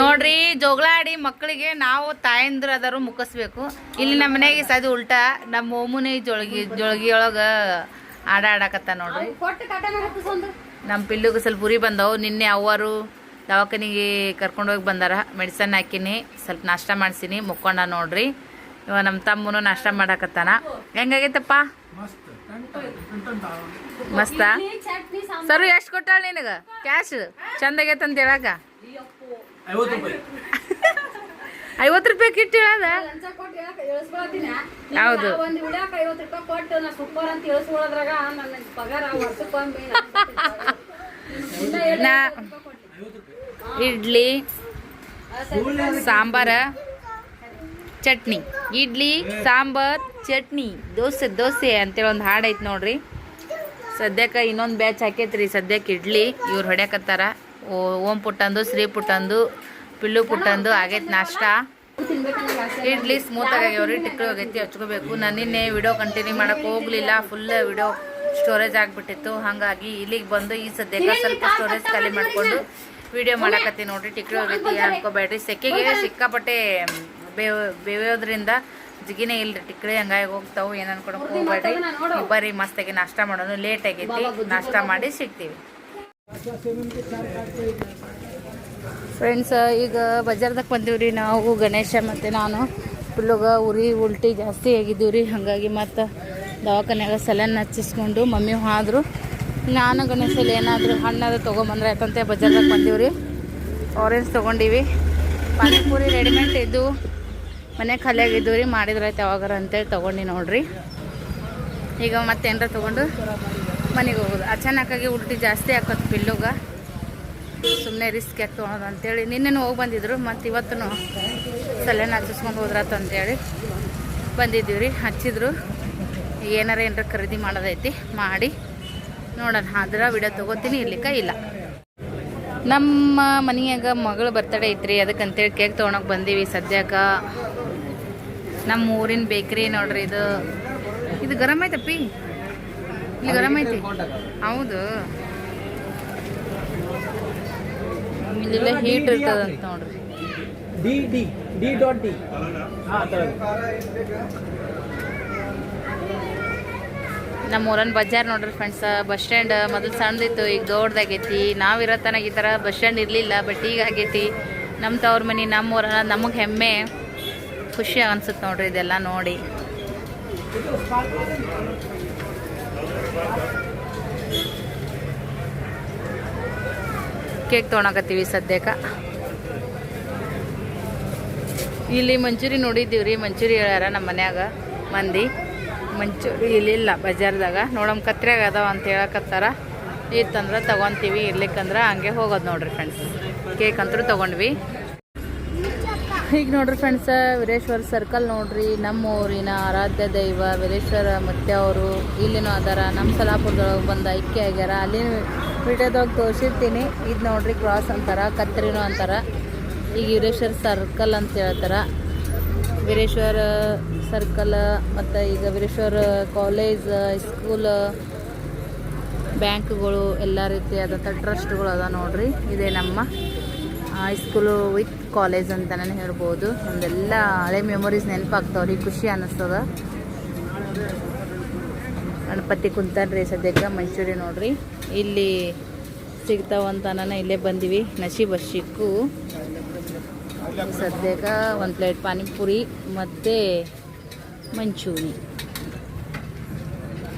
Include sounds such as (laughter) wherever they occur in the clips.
ನೋಡ್ರಿ ಜೋಗಳ ಆಡಿ ಮಕ್ಕಳಿಗೆ ನಾವು ತಾಯಂದ್ರ ಅದಾರು ಮುಖಸ್ಬೇಕು ಇಲ್ಲಿ ನಮ್ಮ ಮನೆಗೆ ಸದು ಉಲ್ಟಾ ನಮ್ಮ ಓಮುನಿ ಜೋಳಗಿ ಜೋಳಗಿ ಒಳಗ ಆಡ ಆಡಕತ್ತ ನೋಡ್ರಿ. ನಮ್ಮ ಪಿಲ್ಲುಗೆ ಸ್ವಲ್ಪ ಉರಿ ಬಂದವು. ನಿನ್ನೆ ಅವರು ದವಾಖಾನಿಗೆ ಕರ್ಕೊಂಡೋಗಿ ಬಂದಾರ. ಮೆಡಿಸನ್ ಹಾಕಿನಿ. ಸ್ವಲ್ಪ ನಾಷ್ಟ ಮಾಡಿಸಿನಿ. ಮುಕ್ಕೊಂಡ ನೋಡ್ರಿ. ಇವ ನಮ್ಮ ತಮ್ಮನು ನಾಷ್ಟ ಮಾಡಕತ್ತಾನ. ಹೆಂಗಾಗೈತಪ್ಪ? ಮಸ್ತ. ಸರ್ ಎಷ್ಟು ಕೊಟ್ಟಾಳ ನಿನಗ? ಕ್ಯಾಶ್? ಚಂದ ಆಗೈತೆ ಅಂತ ಹೇಳಕ ಐವತ್ತು ರೂಪಾಯಿ. ಐವತ್ತು ರೂಪಾಯಿ ಕಿಟ್ ಹೇಳದ? ಹೌದು. ನಾ ಸೂಪರ್ ಅಂತ ಇಳಿಸ್ಕೊಳ್ಳೋದ್ರಾಗ ನನ್ನ ಪಗಾರ ವರ್ಷಕ್ಕೊಮ್ಮೆ ನಾ ಇಡ್ಲಿ ಸಾಂಬಾರ ಚಟ್ನಿ. ಇಡ್ಲಿ ಸಾಂಬಾರ್ ಚಟ್ನಿ. ದೋಸೆ ದೋಸೆ ಅಂತೇಳಿ ಒಂದು ಹಾಡೈತೆ ಐತೆ ನೋಡ್ರಿ. ಸದ್ಯಕ್ಕೆ ಇನ್ನೊಂದು ಬ್ಯಾಚ್ ಹಾಕೈತ್ರಿ. ಸದ್ಯಕ್ಕೆ ಇಡ್ಲಿ ಇವ್ರು ಹೊಡ್ಯಾಕತ್ತಾರ. ಓ ಪುಟ್ಟಂದು, ಶ್ರೀ ಪುಟ್ಟಂದು ಪಿಲ್ಲು ಪುಟ್ಟಂದು, ಆಗೈತೆ ನಾಷ್ಟ. ಇಡ್ಲಿ ಸ್ಮೂತಾಗಿ ಆಗ್ಯಾವ್ರಿ ಟಿಕ್ಳು ಆಗೈತಿ, ಹಚ್ಕೋಬೇಕು. ನಾನು ನಿನ್ನೆ ವಿಡಿಯೋ ಕಂಟಿನ್ಯೂ ಮಾಡಕ್ಕೆ ಹೋಗಲಿಲ್ಲ ಫುಲ್ ವಿಡಿಯೋ ಸ್ಟೋರೇಜ್ ಆಗಿಬಿಟ್ಟಿತ್ತು. ಹಾಗಾಗಿ ಇಲ್ಲಿಗೆ ಬಂದು ಈ ಸದ್ಯಕ್ಕೆ ಸ್ವಲ್ಪ ಸ್ಟೋರೇಜ್ ಖಾಲಿ ಮಾಡಿಕೊಂಡು ವಿಡಿಯೋ ಮಾಡಕತ್ತಿ ನೋಡ್ರಿ, ಟಿಕ್ಳು ಆಗೈತಿ ಅನ್ಕೋಬೇಡ್ರಿ. ಸೆಕೆಗೆ ಸಿಕ್ಕಾಪಟ್ಟೆ ಬೇವ್ ಬೇಯೋದ್ರಿಂದ ಜಿಗಿನೇ ಇಲ್ರಿ, ಟಿಕ್ಳಿ ಹಂಗಾಗಿ ಹೋಗ್ತಾವೆ, ಏನು ಅನ್ಕೊಳಕ್ ಹೋಗ್ಬೇಡ್ರಿ. ಬರ್ರಿ ಮಸ್ತಾಗಿ ನಾಷ್ಟ ಮಾಡೋಣ ಲೇಟ್ ಆಗೈತಿ. ನಾಷ್ಟ ಮಾಡಿ ಸಿಗ್ತೀವಿ. ಫ್ರೆಂಡ್ಸ್ ಈಗ ಬಜಾರ್ದಾಗ ಬಂದೀವಿ ರೀ ನಾವು, ಗಣೇಶ ಮತ್ತು ನಾನು. ಫುಲ್ಲುಗ ಉರಿ, ಉಲ್ಟಿ ಜಾಸ್ತಿ ಆಗಿದ್ದೀವಿ ರೀ ಹಾಗಾಗಿ ಮತ್ತು ದವಾಖಾನೆಯಾಗ ಸಲನ್ ಹಚ್ಚಿಸ್ಕೊಂಡು ಮಮ್ಮಿ ಆದರು. ನಾನು ಗಣೇಶಲ್ಲಿ ಏನಾದರೂ ಹಣ್ಣಾದ್ರು ತೊಗೊಂಬಂದ್ರೆ ಆಯ್ತಂತೆ, ಬಜಾರ್ದಾಗ ಬಂದೀವಿ ರೀ ಆರೆಂಜ್ ತೊಗೊಂಡಿವಿ. ಪಾನಿಪುರಿ ರೆಡಿಮೇಡ್ ಇದ್ದು ಮನೆ ಖಾಲಿಯಾಗಿದ್ದು ರೀ ಮಾಡಿದ್ರೆ ಆಯ್ತು ಯಾವಾಗಾರ ಅಂತೇಳಿ ತೊಗೊಂಡು ನೋಡ್ರಿ. ಈಗ ಮತ್ತೇನಾರ ತೊಗೊಂಡು? ಮನೆಗೆ ಹೋಗೋದು. ಅಚಾನಕ್ಕಾಗಿ ಉಲ್ಟಿ ಜಾಸ್ತಿ ಹಾಕೋದು ಬಿಲ್ಲುಗ ಸುಮ್ಮನೆ ರಿಸ್ಕ್ ಯಾಕೆ ತೊಗೊಳೋದು ಅಂತೇಳಿ. ನಿನ್ನೆನೂ ಹೋಗಿ ಬಂದಿದ್ರು. ಮತ್ತು ಇವತ್ತು ಸಲೇನ ಹಚ್ಚಿಸ್ಕೊಂಡು ಹೋದ್ರಾತು ಅಂತೇಳಿ ಬಂದಿದ್ದೀವಿ ರೀ ಹಚ್ಚಿದ್ರು. ಏನಾರ ಏನಾರ ಖರೀದಿ ಮಾಡೋದೈತಿ ಮಾಡಿ ನೋಡೋಣ. ಆದ್ರೆ ವಿಡಿಯೋ ತೊಗೋತೀನಿ. ಇರ್ಲಿಕ್ಕೆ ಇಲ್ಲ. ನಮ್ಮ ಮನೆಯಾಗ ಮಗಳು ಬರ್ತಡೇ ಐತ್ರಿ. ಅದಕ್ಕಂತೇಳಿ ಕೇಕ್ ತೊಗೊಳಕ್ಕೆ ಬಂದೀವಿ. ಸದ್ಯಕ್ಕ ನಮ್ಮ ಊರಿನ ಬೇಕ್ರಿ ನೋಡ್ರಿ ಇದು. ಇದು ಗರಮ್ ಐತಪ್ಪಿ? ಇಲ್ಲಿ ಗರಂ ಐತಿ. ಹೌದು. ಇಲ್ಲೆಲ್ಲ ಹೀಟ್ ಇರ್ತದಂತ ನೋಡ್ರಿ. D D D dot D ಹಾಂ ನಮ್ಮ ಊರನ್ ಬಜಾರ್ ನೋಡ್ರಿ ಫ್ರೆಂಡ್ಸ್ ಬಸ್ ಸ್ಟ್ಯಾಂಡ್ ಮೊದಲು ಸಣ್ಣದಿತ್ತು ಈಗ ದೊಡ್ಡದಾಗೈತಿ. ನಾವಿರೋ ತನಕ ಈ ಥರ ಬಸ್ ಸ್ಟ್ಯಾಂಡ್ ಇರಲಿಲ್ಲ ಬಟ್ ಈಗ ಆಗೈತಿ. ನಮ್ಮ ತವ್ರ ಮನೆ ನಮ್ಮ ಊರ ನಮಗೆ ಹೆಮ್ಮೆ. ಖುಷಿ ಅನ್ಸುತ್ತೆ ನೋಡ್ರಿ ಇದೆಲ್ಲ ನೋಡಿ. ಕೇಕ್ ತೊಗೊಳಕತ್ತೀವಿ ಸದ್ಯಕ್ಕೆ. ಇಲ್ಲಿ ಮಂಚೂರಿ ನೋಡಿದ್ದೀವಿ ರೀ ಮಂಚೂರಿ ಹೇಳ್ಯಾರ ನಮ್ಮ ಮನ್ಯಾಗ ಮಂದಿ. ಮಂಚೂರಿ ಇಲ್ಲಿಲ್ಲ ಬಜಾರ್ದಾಗ. ನೋಡಮ್ ಕತ್ರಿಯಾಗ ಅದಾವ ಅಂತ ಹೇಳಕತ್ತಾರ. ಇತ್ತಂದ್ರೆ ತೊಗೊತೀವಿ, ಇರ್ಲಿಕ್ಕಂದ್ರೆ ಹಂಗೆ ಹೋಗೋದು ನೋಡ್ರಿ ಫ್ರೆಂಡ್ಸ್ ಕೇಕ್ ಅಂತೂ ತೊಗೊಂಡ್ವಿ. ಈಗ ನೋಡ್ರಿ ಫ್ರೆಂಡ್ಸ್ ವೀರೇಶ್ವರ ಸರ್ಕಲ್ ನೋಡ್ರಿ, ನಮ್ಮ ಊರಿನ ಆರಾಧ್ಯ ದೈವ ವೀರೇಶ್ವರ ಮತ್ತೆ ಅವರು ಇಲ್ಲಿನೂ ಅದಾರ. ನಮ್ಮ ಸಲಾಪುರದೊಳಗೆ ಬಂದು ಐಕ್ಯ ಆಗ್ಯಾರ. ಅಲ್ಲಿ ವಿಡಿಯೋದಾಗ ತೋರಿಸಿರ್ತೀನಿ. ಇದು ನೋಡ್ರಿ ಕ್ರಾಸ್ ಅಂತಾರ, ಕತ್ರಿನೂ ಅಂತಾರ. ಈಗ ವೀರೇಶ್ವರ ಸರ್ಕಲ್ ಅಂತ ಹೇಳ್ತಾರ. ವೀರೇಶ್ವರ ಸರ್ಕಲ್ ಮತ್ತು ಈಗ ವೀರೇಶ್ವರ ಕಾಲೇಜ್ ಸ್ಕೂಲ್ ಬ್ಯಾಂಕ್ಗಳು ಎಲ್ಲ ರೀತಿಯಾದಂಥ ಟ್ರಸ್ಟ್ಗಳು ಅದ ನೋಡ್ರಿ. ಇದೇ ನಮ್ಮ ಹೈಸ್ಕೂಲು ವಿತ್ ಕಾಲೇಜ್ ಅಂತಲೇ ಹೇಳ್ಬೋದು. ಒಂದೆಲ್ಲ ಹಳೆ ಮೆಮೊರೀಸ್ ನೆನಪಾಗ್ತಾವ್ರಿ. ಖುಷಿ ಅನ್ನಿಸ್ತದ ಗಣಪತಿ ಕುಂತಾನ್ರಿ ಸದ್ಯಕ್ಕೆ ಮಂಚೂರಿ ನೋಡ್ರಿ. ಇಲ್ಲಿ ಸಿಗ್ತಾವಂತ ನಾನು ಇಲ್ಲೇ ಬಂದಿವಿ. ನಶಿ ಶಿಕ್ಕು ಸದ್ಯಕ್ಕೆ ಒಂದು ಪ್ಲೇಟ್ ಪಾನಿಪುರಿ ಮತ್ತು ಮಂಚೂರಿ.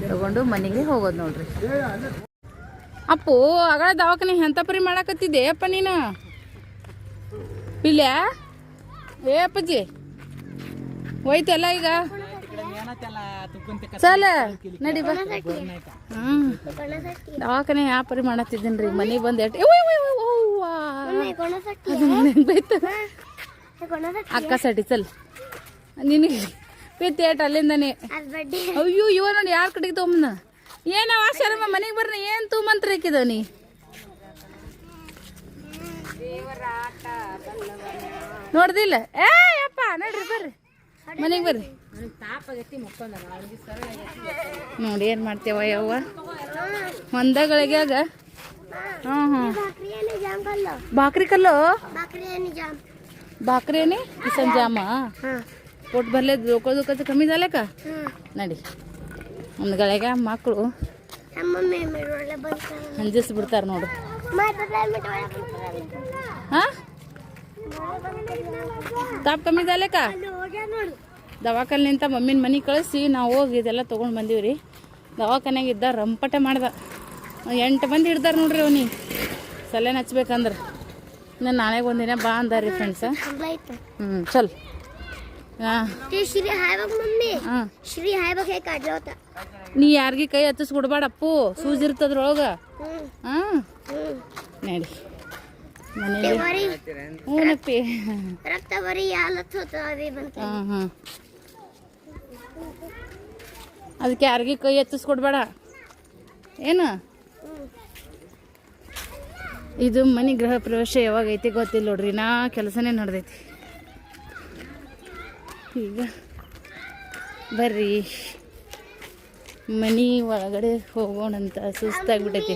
ತಗೊಂಡು ಮನೆಗೆ ಹೋಗೋದು ನೋಡ್ರಿ. ಅಪ್ಪು ಆಗಳ ದವಾಖಾನೆ ಎಂತ ಪರಿ ಮಾಡಾಕತ್ತಿದ್ದೆ ಅಪ್ಪ ನೀನು? ಇಲ್ಲ? ಏ ಅಪ್ಪಾಜಿ. ಹೋಯ್ತಲ್ಲ ಈಗ? ಸಲ? ನಡಿ ಬಾ. ಹ್ಮ್. ದವಾಖಾನೆ ಯಾವ ಪರಿ ಮಾಡತ್ತಿದ್ದೀನಿ ರೀ ಮನೆಗೆ ಬಂದು ಎಟ್ ಅಕ್ಕ ಸಟಿ ಸಲ್. ನಿನಗೆ ಪಿತ್ ಏಟ್ ಅಲ್ಲಿಂದನೆ. ಅಯ್ಯೋ ಇವ ನೋಡಿ ಯಾರ ಕಡೆಗೆ ತೊಗೊಂಬಂದ? ಏನವ ಶರಮ ಮನೆಗೆ ಬರ್ರಿ ಏನು ತೊಗೊಂಬಂತ್ರ ಹಾಕಿದವ ನೀ? ನೋಡ್ದಿಲ್ಲ. ಏ ನೋಡ್ರಿ ಬರ್ರಿ. ಮನೆಗೆ ಬರ್ರಿ. ನೋಡಿ ಏನು ಮಾಡ್ತೇವ ಯವ್ವ. ಹೊಂದಗಳಿಗ್ಯಾಗ ಹ್ಞೂ ಹ್ಞೂ ಬಾಕ್ರಿ ಕಲ್ಲು? ಬಾಕ್ರಿ ಬಾಕ್ರೇನಿ ಕಿಸನ್ ಜಾಮ? ಕೊಟ್ಟು ಬರ್ಲೆ ದೋಕೋ ದುಡ್ಕೋದು ಕಮ್ಮಿ ಜಾಲಕ್ಕ ನಡಿ. ಒಂದು ಗಳಿಗೆ ಮಕ್ಕಳು ಹಂಜಿಸ್ಬಿಡ್ತಾರೆ ನೋಡು. ಹಾಂ? ತಾಪ್ ಕಮ್ಮಿ ಇದೆ ಕಾ? ದವಾಖಾನಿಂತ ಮಮ್ಮಿನ ಮನೆ ಕಳಿಸಿ ನಾವು ಹೋಗಿ ಇದೆಲ್ಲ ತೊಗೊಂಡು ಬಂದೀವಿ ರೀ ದವಾಖಾನೆಗೆ ಇದ್ದ ರಂಪಟೆ ಮಾಡ್ದ. ಎಂಟು ಮಂದಿ ಹಿಡ್ದಾರ ನೋಡ್ರಿ ಅವನಿ. ಸಲೇನ್ ನಚ್ಬೇಕಂದ್ರೆ ಇನ್ನು ನಾಳೆ ಒಂದಿನ ಬಾ ಅಂದಾರ್ರಿ ಫ್ರೆಂಡ್ಸ ಹ್ಞೂ ಚಲ್. ನೀ ಯಾರಿಗೆ ಕೈ ಹತ್ತಿಸ್ಕೊಡ್ಬೇಡಪ್ಪು ಸೂಜಿ ಹ್ಮ್. ಹಾಂ. ನಡಿ. ಮನೆ ರಕ್ತ ಬರೀ ಹಾಲತ್ತು ಹಾಂ ಅದಕ್ಕೆ ಯಾರಿಗೆ ಕೈ ಎತ್ತಿಸ್ಕೊಡ್ಬೇಡ. ಏನು? ಇದು ಮನೆ ಗೃಹ ಪ್ರವೇಶ ಯಾವಾಗ ಐತಿ ಗೊತ್ತಿಲ್ಲ ನೋಡ್ರಿ. ನಾ ಕೆಲಸನೇ ನಡ್ದೈತಿ. ಈಗ ಬರ್ರಿ. ಮನೆ ಒಳಗಡೆ ಹೋಗೋಣಂತ ಸುಸ್ತಾಗ್ಬಿಟ್ಟೈತಿ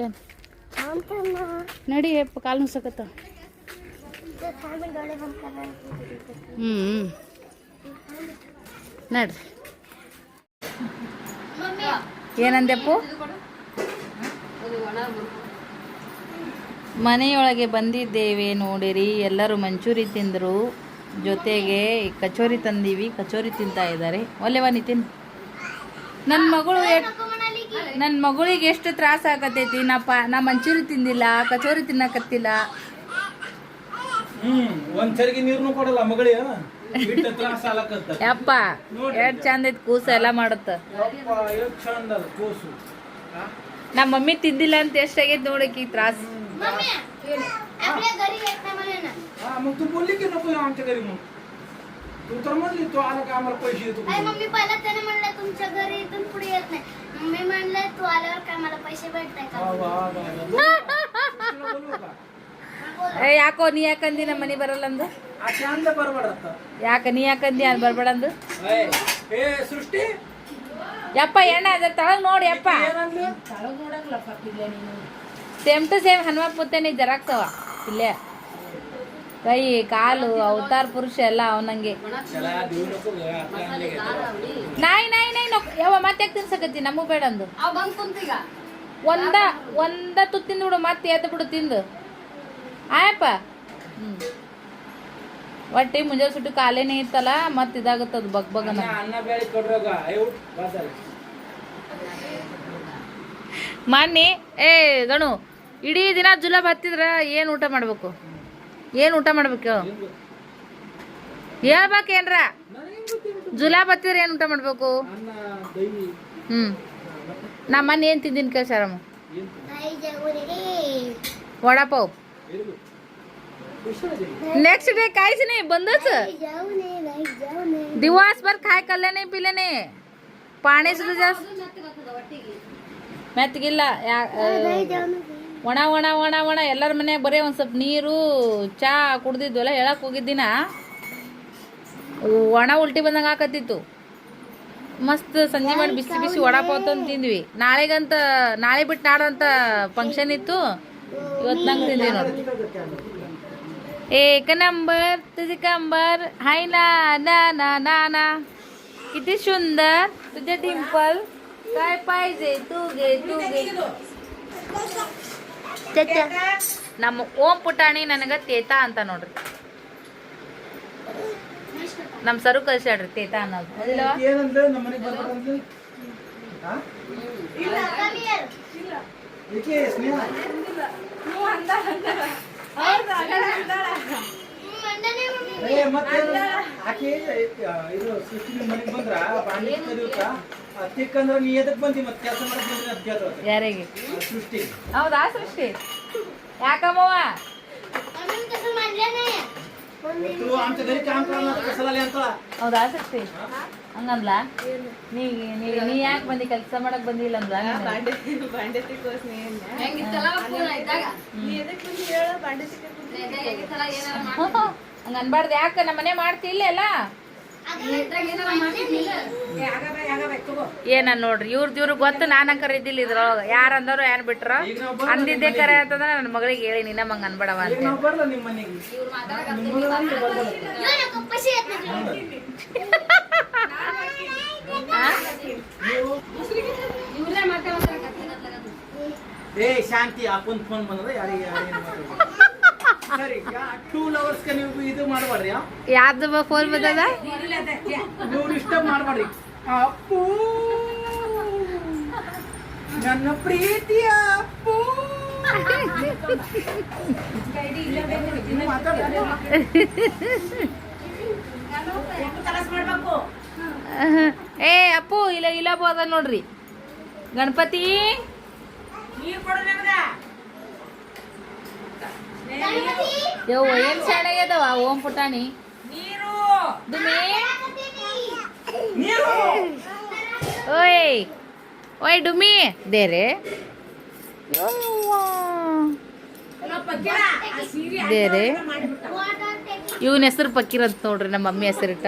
ಏನು? ನಡಿ ಯಪ್ಪ ಕಾಲು ಮುಸಕತ್ತ ಹ್ಞೂ ನಡ್ರಿ. ಏನಂದೆಪ್ಪು ಮನೆಯೊಳಗೆ ಬಂದಿದ್ದೇವೆ ನೋಡಿರಿ. ಎಲ್ಲರೂ ಮಂಚೂರಿ ತಿಂದರು. ಜೊತೆಗೆ ಕಚೋರಿ ತಂದೀವಿ. ಕಚೋರಿ ತಿಂತಾ ಇದ್ದಾರೆ. ಒಲ್ಲೆ ಬನ್ನಿ ತಿನ್ ನನ್ನ ಮಗಳು ನನ್ನ ಮಗಳಿಗೆ ಎಷ್ಟು ತ್ರಾಸ ಆಗತೈತಿ ನಾ ಪಾ ನಾ ಮಂಚೂರಿ ತಿಂದಿಲ್ಲ ಕಚೋರಿ ತಿನ್ನಕತ್ತಿಲ್ಲ ಹ್ಮ್ ಒಂದ್ ಸರಿಗೆ ನೀರ್ನು ಕೊಡಲ್ಲ ಮಗಳಿ ಇಟ್ಟ ತ್ರಾಸ ಆಲಕತ್ತ ಯಪ್ಪ ಎಷ್ಟು ಚಂದ ಐತಿ ಕೂಸ ಎಲ್ಲ ಮಾಡುತ್ತ ಯಪ್ಪ ಎಷ್ಟ್ ಚಂದ ಅದ ಕೋಸು ನಮ್ಮ ಮಮ್ಮಿ ತಿಂದಿಲ್ಲ ಅಂತ ಎಷ್ಟಾಗೈತಿ ನೋಡಕ್ಕೆ ಈ ತ್ರಾಸ आपल्या घरी येत नाही मला ना हा मग तू बोलली की नको येऊ आमच्या घरी मग तू तर म्हणली तू आला का आम्हाला पैसे देतो आई मम्मी पहिला त्याने म्हणलं तुमच्या घरी इथून पुढे येत नाही मम्मी म्हणलं तू आल्यावर काय मला पैसे भेटताय वा, का वा, वा, वा. तुला बोलू का? ಏ ಯಾಕೋ ನೀ ಯಾಕಂದಿ ನಮ್ಮ ಮನೆ ಬರಲ್ಲ ಅಂದು ಆ ಚಂದ ಬರ್ಬೇಡತ್ತ ಯಾಕ ನೀ ಯಾಕಂದಿ ಅದು ಬರ್ಬೇಡ ಅಂದು ಏ, ಏ ಸೃಷ್ಟಿ ಯಪ್ಪ ಎಣ್ಣ ಅದ್ರ ತಳಗ್ ನೋಡಿ ಯಪ್ಪ ಏನಂದ್ಲು ಸೇಮ್ ಟು ಸೇಮ್ ಹನುಮ ಪುತ್ತೇನಿ ಜೆರಾಕ್ಸ್ ಅವ ಇಲ್ಲೇ ಕೈ ಕಾಲು ಅವತಾರ ಪುರುಷ ಎಲ್ಲ ಅವನಂಗೆ. ನಾಯಿ ನಾಯಿ ನಾಯಿ ಯಾವ ಮತ್ತೆ ಯಾಕೆ ತಿನ್ಸಕತ್ತಿ? ನಮಗೂ ಬೇಡ ಅಂದು. ಒಂದ ಒಂದ ತುತ್ತಿಂದ ತಿಂದು ಬಿಡು ಮತ್ತೆ ಎದ್ದು ಬಿಡು ತಿಂದು. ಆಯಪ್ಪ. ಒಟ್ಟಿ ಮುಂಜಾನೆ ಸುಟ್ಟು ಕಾಲೇನೆ ಇತ್ತಲ್ಲ ಮತ್ತೆ ಅದು ಬಗ್ ಬಗ್ ಮಾನ್ನಿ ಏ ಗಣು ಇಡೀ ದಿನ ಜುಲಾಬ್ ಹತ್ತಿದ್ರ ಏನ್ ಊಟ ಮಾಡ್ಬೇಕು? ಏನ್ ಊಟ ಮಾಡ್ಬೇಕು ಹೇಳ್ಬೇಕೇನ್ರ ಜುಲಾ ಬತ್ತಿದ್ರೆ ಏನ್ ಊಟ ಮಾಡ್ಬೇಕು ಹ್ಮ್ ಮನೆ ಏನ್ ತಿಂದಿನ್ ಕೇಳ್ಸಾರಮ್ಮ ವಡಾಪಾವ್ ನೆಕ್ಸ್ಟ್ ಡೇ ಕಾಯ್ಸಿನಿ ಬಂದಸ ದಿವಾಸ್ ಬರ್ ಕಾಯ್ ಕಲ್ಲೇನೆ ಪಿಲೇನೆ ಪಾಣಿ ಸುದ ಮೆತ್ತಗಿಲ್ಲ ಯಾ ಒಣ ಒಣ ಒಣ ಒಣ ಎಲ್ಲರ ಮನ್ಯಾಗ ಬರೀ ಒಂದು ಸ್ವಲ್ಪ ನೀರು ಚಾ ಕುಡ್ದಿದ್ವಲ್ಲ ಹೇಳಕ್ ಹೋಗಿದ್ದಿನ ಒಣ ಉಲ್ಟಿ ಬಂದಂಗೆ ಆಕತ್ತಿತ್ತು ಮಸ್ತ್ ಸಂಜೆ ಮಾಡಿ ಬಿಸಿ ಬಿಸಿ ವಡಾಪಾವ್ ತಂದು ತಿಂದ್ವಿ ನಾಳೆಗಂತ ನಾಳೆ ಬಿಟ್ಟು ನಾಡಂತ ಫಂಕ್ಷನ್ ಇತ್ತು ಇವತ್ತು ನಂಗೆ ತಿಂದ್ವಿ ನೋಡಿ एक नंबर तुझे कंबर हाय ना ना ना ना ना किती सुंदर तुझे डिंपल काय पाहिजे तू घे तू घे ನಮ್ಮ ಓಂ ಪುಟಾಣಿ ನನಗ ತೇತಾ ಅಂತ ನೋಡ್ರಿ. ನಮ್ ಸರು ಕಳ್ಸ್ಯಾಡ್ರಿ ತೇತಾ ಅನ್ನೋದು. ಮತ್ತೆ ನಮ್ಮ ಆಕೆ ಇದು ಸೃಷ್ಟಿ ಮನೆಗೆ ಬಂದ್ರ? ಪಾಂಡಿ ಕರಿಯುತ್ತ ತಿಕ್ಕಂದ್ರ ನೀ ಎದಕ್ ಬಂದಿ ಮತ್ತೆ ಕೆಲಸ ಮಾಡಕ್ ಬಂದ್ರಿ ಅಂತ ಕೇಳ್ತಾರ ಯಾರಿಗೆ ಸೃಷ್ಟಿ ಹೌದಾ ಸೃಷ್ಟಿ ಯಾಕಮ್ಮವ್ವ मम्मी तसं मानलं नाही तू आमच्या घरी काम करणार कसं आले ಅಂತ ಹೌದಾ ಸೃಷ್ಟಿ ಹಂಗಂದ್ಲ ನೀ ನೀ ನೀ ಯಾಕೆ ಬಂದಿ ಕೆಲಸ ಮಾಡಕ್ ಬಂದಿಲ್ಲ ಅಂದ್ಲ ಹೆಂಗಿತ್ತಲ್ಲ ಪೂರ ಇದ್ದಾಗ ನೆಗಡಿ ಆಗಿತ್ತಲ್ಲ ಏನಾರ ಮಾಡ್- ಹಂಗ ಅನ್ಬಾರ್ದು ಯಾಕೆ ನಮ್ಮ ಮನೆ ಮಾಡ್ತಿಲ್ಲ ಅಲ್ಲ ಏನ ನೋಡ್ರಿ ಇವ್ರದ್ದು ಇವ್ರಿಗೆ ಗೊತ್ತು ನಾನು ಅಂಕರ್ ಇದ್ದಿಲ್ಲ ಇದ್ರೊಳಗೆ. ಯಾರು ಅಂದವ್ರು ಯಾರು ಬಿಟ್ರ? ಅಂದಿದ್ದೆ ಕರೆ ಅಂತಂದ್ರೆ ನನ್ನ ಮಗಳಿಗೆ ಹೇಳಿ ನಿನ್ನ ಮಂಗ ಅನ್ಬೇಡವ ಅಂತ. ಏ ಶಾಂತಿ ಅಪ್ಪನ್ ಫೋನ್ ಬಂದ್ರೆ ಯಾರಿಗೆ ಯಾವ್ದು ಫೋನ್ ಬಂದದ? ನೀವು ಡಿಸ್ಟರ್ಬ್ ಮಾಡಬೇಡ್ರಿ ಅಪ್ಪು ನನ್ನ ಪ್ರೀತಿಯ ಅಪ್ಪು. ಏ ಅಪ್ಪು ಇಲ್ಲ ಇಲ್ಲ ಬೋದ ನೋಡ್ರಿ. ಗಣಪತಿ? ಯವ್ವ ಏನ್ ಶಾಣೆಗದವ ಓಂ ಪುಟಾಣಿ. ಓಯ್. ಓಯ್ ಡುಮಿ. ದೇರೆ ದೇರೆ ಇವನ ಹೆಸರು ಪಕ್ಕೀರ್ ಅಂತ ನೋಡ್ರಿ ನಮ್ಮ ಮಮ್ಮಿ ಹೆಸರಿಟ್ಟ.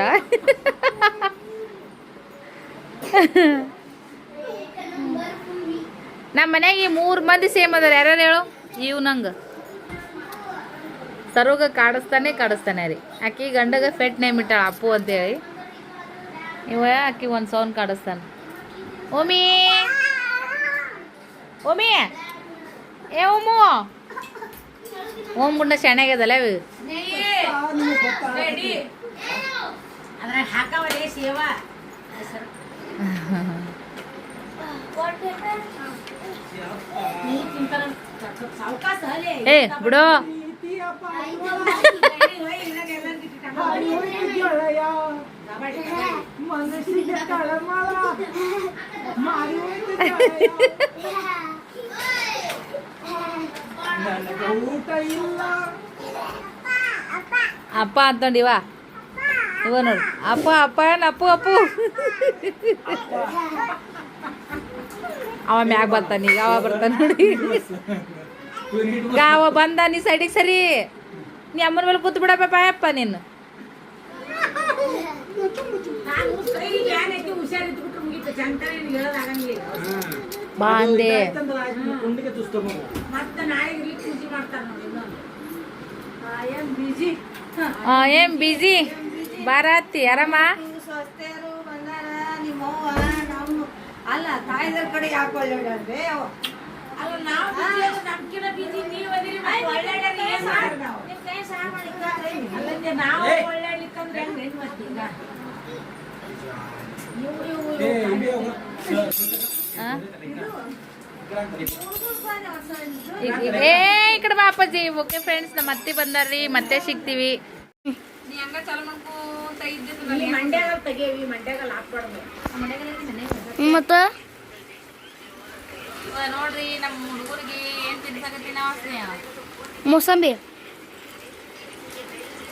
ನಮ್ಮ ಮನೆಗೆ ಈ ಮೂರು ಮಂದಿ ಸೇಮ್ ಅದಾರ. ಯಾರ್ಯಾರು ಹೇಳು? ಇವ್ ನಂಗೆ ಸರೋಗ ಕಾಡಿಸ್ತಾನೆ ಕಾಡಿಸ್ತಾನೆ ರೀ. ಆಕಿ ಗಂಡಗ ಫೆಟ್ ನೇಮ್ ಇಟ್ಟಾಳ ಅಪ್ಪು ಅಂತೇಳಿ. ಇವ ಆಕಿ ಒಂದು ಸೌಂಡ್ ಕಾಡಿಸ್ತಾನೆ. ಓಮಿ! ಓಮಿ! ಏ ಓಮು! ಓಮ್ ಗುಂಡ ಶಾಣ್ಯಾಗ್ಯದಲ್ಲ ಇವು. ಏ ಬಿಡು. ಪ್ರೀತಿಯ ಹಾಡಿ ಹೋಯ್ತು ಗೆಳೆಯ ಮನಸ್ಸಿಗೆ ತಳಮಳ ಮಾರಿ ಹೋಯ್ತು ಗೆಳೆಯ ನನಗೆ ಊಟ ಇಲ್ಲ ಅಪ್ಪ ಅಂತಂಡಿ ಇವ ಇವ ನೋಡು ಅಪ್ಪ ಅಪ್ಪ ಏನ್ ಅಪ್ಪು ಅಪ್ಪು ಅವ ಮ್ಯಾಗ ಬರ್ತಾನ ಈಗ ಅವ ಬರ್ತಾನ ನೋಡಿ ಈಗ ಅವ ಬಂದ ನೀ ಸೈಡಿಗೆ ಸರಿ. ನೀ ಅಮ್ಮನ ಮೇಲೆ ಕೂತ್ ಬಿಡಪ್ಪ ಪಾಯಪ್ಪ ನೀನು. ಬಾ ಅಂದೆ ಆಯ್ತಂದ್ರೆ ಆಯ್ತು ಕುಂಡಿಗೆ ತುಸ್ಕೊಬೋದು ಆ, ಏನ್ ಬಿಜಿ ಬಾರತ್ತಿ ಆರಾಮ ಅಲ್ಲ ತಾಯಿದರ ಕಡೆ ಯಾಕೆ ಏ. ಈ- ಕಡೆ ಬಾಪಾಜಿ ಓಕೆ ಫ್ರೆಂಡ್ಸ್ ನಮ್ಮ ಅತ್ತೆ ಬಂದಾರ್ರಿ. ಮತ್ತೆ ಸಿಗ್ತೀವಿ. ಈ ನೋಡ್ರಿ ನಮ್ಮ ಹುಡುಗರಿಗೆ ಏನು ತಿನ್ಸಕತ್ತಿ ನಾವು ಸ್ನೇಹ ಮೂಸಂಬಿ.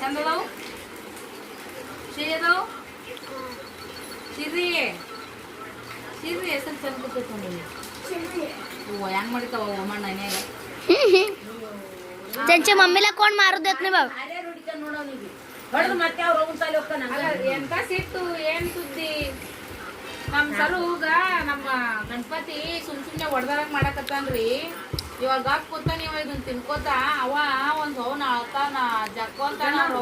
ಚಂದದವು ಸಿರಿ ಸಿರಿ ಹೆಸರು ಚಂದ ಕೂತ್ಕೊಂಡಿ ಹೆಂಗ್ ಮಾಡಿತಾವ ಅಮ್ಮಣ್ಣ ಮನ್ಯಾಗ ಚಂಚ ಮಮ್ಮಿಲ ಕೊಂಡ್ ಮಾರುದ ನೀವು ಅದೇ ನೋಡೋ ನೀವು ಮತ್ತೆ ಅವ್ರು ಹೋಗ್ತಾನೆ ಎಂತ ಸಿಟ್ಟು ಏನು ಸುದ್ದಿ? ನಮ್ ಸಲುಗ ನಮ್ಮ ಗಣಪತಿ ಸುಮ್ ಸುಮ್ನೆ ಒಡ್ದಾರಕ್ ಮಾಡಕತ್ತಾನ್ರಿ. ಇವಾಗ ಕೂತ ಇವ ಇದನ್ ತಿನ್ಕೋತ ಅವ ಒಂದ್ ಹೌನ ಅಳ್ತಾನ ಜಕ್ಕೊಂತಾನ ಅವ್ರ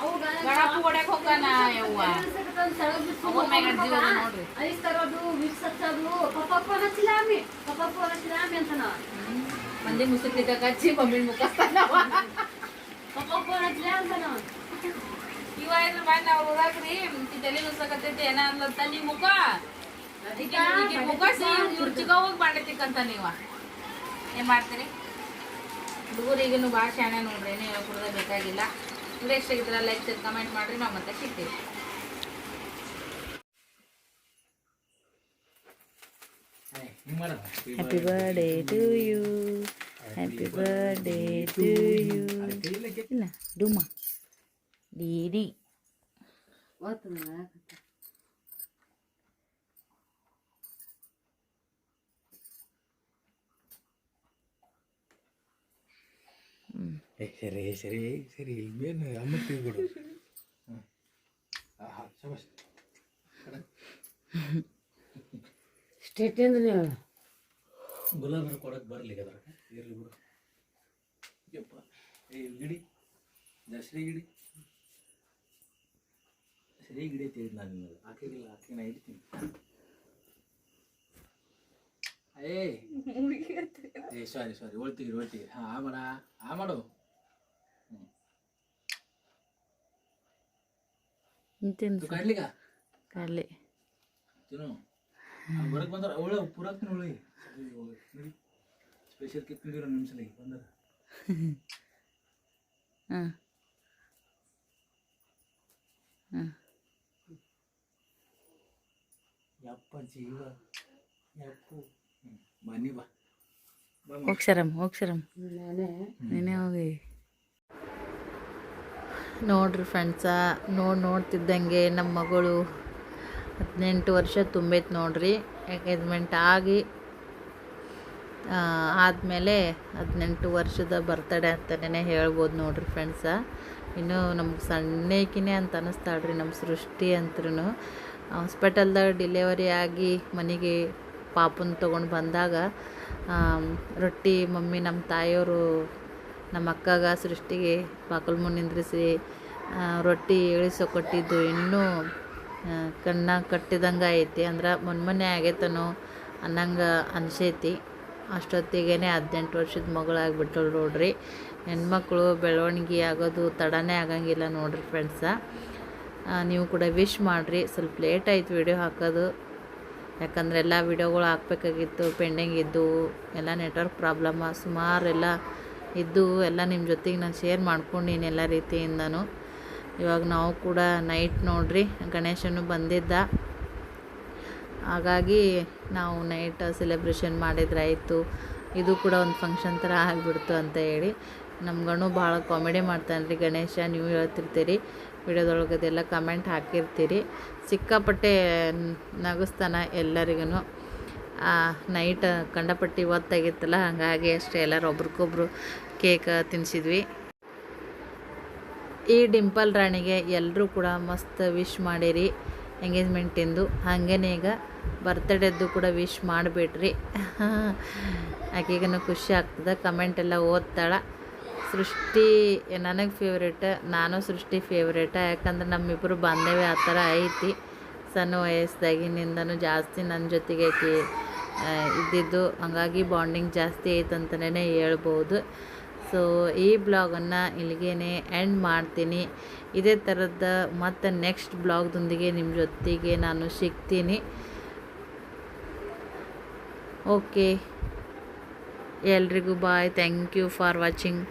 ಹೌನ ಗಣಪ ಹೊಡ್ಯಾಕ್ ಹೋಗಾನ ಯವ್ವ. ಅವನ್ ಮ್ಯಾಗ ಅಡ್ಜಿ ಅದ ನೋಡ್ರಿ. ಐಸ್ ತರೋದು ಮಿಕ್ಸ್ ಹಚ್ಚೋದು ಪಪ್ಪ ಹಚ್ಚಿಲ್ಲ ಆಮಿ. ಪಪ್ಪ ಹಚ್ಚಿಲ್ಲ ಆಮಿ ಅಂತ ನಾವು ಮಂದಿ ಮುಸುಕ್ಲಿದ್ದ ಕಚ್ಚಿ ಮಮ್ಮಿ ಮುಖ ಪಪ್ಪ ಹಚ್ಚಿಲ್ಲ ಅಂತ ಇದ್ರ ಬಂದ ಅವ್ರ ಊರಾಗ್ರಿ ಈ ತಲೆ ನುಸಕತ್ತೈತಿ ಏನ ಅನ್ಲತ್ತ ನೀ ಮುಖ? ಇವ್ರ ಚಿಕ್ಕ ಹೋಗಿ ನೀವ. ಏನ್ ಮಾಡ್ತೀರಿ? ಹುಡುಗರು ಈಗಿನ ಭಾಳ ಶಾಣೆ ನೋಡ್ರಿ ಏನು ಹೇಳ್ಕೊಡೋದೇ ಬೇಕಾಗಿಲ್ಲ. ಇವ್ರು ಎಷ್ಟು ಇದ್ರ ಲೈಕ್ ಕಮೆಂಟ್ ಮಾಡ್ರಿ ನಾವು ಮತ್ತೆ ಸಿಗ್ತೀವಿ. ಮಾಡು. Happy birthday to you happy birthday to you ಇಲ್ಲ ಡುಮ್ಮ ಡಿಡಿ ಏ, ಸರಿ ಸರಿ ಸರಿ ಏನು ಅಮ್ಮ ತಿಳ್ಬಿಡು ಸ್ಟೇಟ್ ಅಂದ್ರೆ ನೀವು? ಗುಲಾಬಿ ಕೊಡಕ್ಕೆ ಬರಲಿ ಅದ್ರಾಗ ಇರ್ಲಿ ಬಿಡು. ಯಪ್ಪ ಏ ಗಿಡಿ ದಸರಿ ಗಿಡಿ. ಸರಿ ಹಿಡಿಯತ್ತೆ ತಿಳಿದ್ ನಾನು ನಿಮಗೆ ಆಕೆಗಿಲ್ಲ ಆಕೆ ನಾ ಇಡ್ತೀನಿ. ಏ. ಏ ಸಾರಿ ಸಾರಿ ಒಳ್ತೀರಿ ಒಳ್ತೀರಿ ಹಾಂ ಆ ಮಾಡ ಆ ಮಾಡು. ಇದು ಕಾಡ್ಲಿಗ ಕಡಲೆ ತಿನ್ನು. ಬರಕ್ ಬಂದ್ರ ಅವಳ ಪೂರಾಕ್ತೀನಿ ಉಳಿ ಸ್ಪೆಷಲ್ ಕಿತ್ ತಿಂದಿರೋ ನಿಮಿಷಲಿ ಬಂದ್ರ ಹಾಂ ಹಾಂ ಯಪ್ಪ ಜೀವ ಯಪ್ಪು. ಬನ್ನಿ ಬಾ. ಬಾ ಹೋಗ್ಸರಮ್ಮ ಹೋಗ್ಸರಮ್ಮ ನಾನೇ. ನೀನೇ ಹೋಗಿ. ನೋಡ್ರಿ ಫ್ರೆಂಡ್ಸ ನೋಡಿ ನೋಡ್ತಿದ್ದಂಗೆ ನಮ್ಮ ಮಗಳು ಹದಿನೆಂಟು ವರ್ಷ ತುಂಬೈತೆ ನೋಡ್ರಿ. ಎಂಗೇಜ್ಮೆಂಟ್ ಆಗಿ ಆದಮೇಲೆ ಹದಿನೆಂಟು ವರ್ಷದ ಬರ್ತಡೆ ಅಂತಲೇ ಹೇಳ್ಬೋದು ನೋಡ್ರಿ ಫ್ರೆಂಡ್ಸ ಇನ್ನು ನಮ್ಗೆ ಸಣ್ಣಕಿನೇ ಅಂತ ಅನ್ನಿಸ್ತಾಳ್ರಿ ನಮ್ಮ ಸೃಷ್ಟಿ ಅಂತ್ರೂ ಹಾಸ್ಪಿಟಲ್ದಾಗ ಡಿಲೆವರಿ ಆಗಿ ಮನೆಗೆ ಪಾಪನ ತೊಗೊಂಡು ಬಂದಾಗ ರೊಟ್ಟಿ ಮಮ್ಮಿ ನಮ್ಮ ತಾಯಿಯವರು ನಮ್ಮ ಅಕ್ಕಗ ಸೃಷ್ಟಿಗೆ ಬಾಕಲ್ ಮುಂದೆ ನಿಂದ್ರಿಸಿ ರೊಟ್ಟಿ ಇಳಿಸೋ ಕೊಟ್ಟಿದ್ದು. ಇನ್ನೂ ಕಣ್ಣ ಕಟ್ಟಿದಂಗೆ ಐತಿ. ಅಂದ್ರೆ ಮೊನ್ನೆ ಆಗೈತನೋ ಅನ್ನಂಗೆ ಅನಿಸೈತಿ. ಅಷ್ಟೊತ್ತಿಗೆ ಹದಿನೆಂಟು ವರ್ಷದ ಮಗಳಾಗ್ಬಿಟ್ಟಳು ನೋಡ್ರಿ. ಹೆಣ್ಮಕ್ಳು ಬೆಳವಣಿಗೆ ಆಗೋದು ತಡನೇ ಆಗಂಗಿಲ್ಲ ನೋಡ್ರಿ ಫ್ರೆಂಡ್ಸ ನೀವು ಕೂಡ ವಿಶ್ ಮಾಡಿರಿ. ಸ್ವಲ್ಪ ಲೇಟ್ ಆಯಿತು ವಿಡಿಯೋ ಹಾಕೋದು. ಯಾಕಂದರೆ ಎಲ್ಲ ವಿಡಿಯೋಗಳು ಹಾಕ್ಬೇಕಾಗಿತ್ತು ಪೆಂಡಿಂಗ್ ಇದ್ದು, ಎಲ್ಲ ನೆಟ್ವರ್ಕ್ ಪ್ರಾಬ್ಲಮ್ಮ ಸುಮಾರು ಎಲ್ಲ ಇದ್ದು, ಎಲ್ಲ ನಿಮ್ಮ ಜೊತೆಗೆ ನಾನು ಶೇರ್ ಮಾಡ್ಕೊಂಡಿನಿ ಎಲ್ಲ ರೀತಿಯಿಂದನೂ. ಇವಾಗ ನಾವು ಕೂಡ ನೈಟ್ ನೋಡ್ರಿ. ಗಣೇಶನು ಬಂದಿದ್ದ. ಹಾಗಾಗಿ ನಾವು ನೈಟ್ ಸೆಲೆಬ್ರೇಷನ್ ಮಾಡಿದ್ರಾಯಿತು. ಇದು ಕೂಡ ಒಂದು ಫಂಕ್ಷನ್ ಥರ ಆಗಿಬಿಡ್ತು ಅಂತ ಹೇಳಿ. ನಮ್ಮ ಗಣು ಭಾಳ ಕಾಮಿಡಿ ಮಾಡ್ತಾನೆ ರೀ ಗಣೇಶ, ನೀವು ಹೇಳ್ತಿರ್ತೀರಿ. ವಿಡಿಯೋದೊಳಗೆ ಅದೆಲ್ಲ ಕಮೆಂಟ್ ಹಾಕಿರ್ತೀರಿ. ಸಿಕ್ಕಾಪಟ್ಟೆ ನಗಿಸ್ತಾನೆ ಎಲ್ಲರಿಗೂ ನೈಟ್ ಕಂಡಪಟ್ಟಿ ಒತ್ತಾಗಿತ್ತಲ್ಲ ಹಾಗಾಗಿ ಅಷ್ಟೇ ಎಲ್ಲರೂ ಒಬ್ರಿಗೊಬ್ರು ಕೇಕ್ ತಿನ್ನಿಸಿದ್ವಿ ಈ ಡಿಂಪಲ್ ರಾಣಿಗೆ ಎಲ್ಲರೂ ಕೂಡ ಮಸ್ತ್ ವಿಶ್ ಮಾಡಿರಿ, ಎಂಗೇಜ್ಮೆಂಟಿಂದು. ಹಾಗೇನೆ ಈಗ ಬರ್ತ್ಡೇದ್ದು ಕೂಡ ವಿಶ್ ಮಾಡಿಬಿಡ್ರಿ. (laughs) ಆಕೆಗೂ ಖುಷಿ ಆಗ್ತದೆ ಕಮೆಂಟ್ ಎಲ್ಲ ಓದ್ತಾಳೆ. ಸೃಷ್ಟಿ, ನನಗೆ ಫೇವ್ರೇಟ ನಾನು ಸೃಷ್ಟಿ ಫೇವ್ರೇಟ ಯಾಕಂದ್ರೆ ನಮ್ಮಿಬ್ಬರು ಬಾಂಧವ್ಯ ಆ ಥರ ಐತಿ. ಸಣ್ಣ ವಯಸ್ಸಾಗಿನಿಂದನೂ ಜಾಸ್ತಿ ನನ್ನ ಜೊತೆಗೆ ಇದ್ದಿದ್ದು ಹಾಗಾಗಿ ಬಾಂಡಿಂಗ್ ಜಾಸ್ತಿ ಐತಂತಲೇ ಹೇಳ್ಬೋದು. ಸೊ ಈ ಬ್ಲಾಗನ್ನು ಇಲ್ಲಿಗೇನೆ ಎಂಡ್ ಮಾಡ್ತೀನಿ. ಇದೇ ಥರದ ಮತ್ತು ನೆಕ್ಸ್ಟ್ ಬ್ಲಾಗ್ದೊಂದಿಗೆ ನಿಮ್ಮ ಜೊತೆಗೆ ನಾನು ಸಿಗ್ತೀನಿ. ಓಕೆ ಎಲ್ರಿಗೂ bye thank you for watching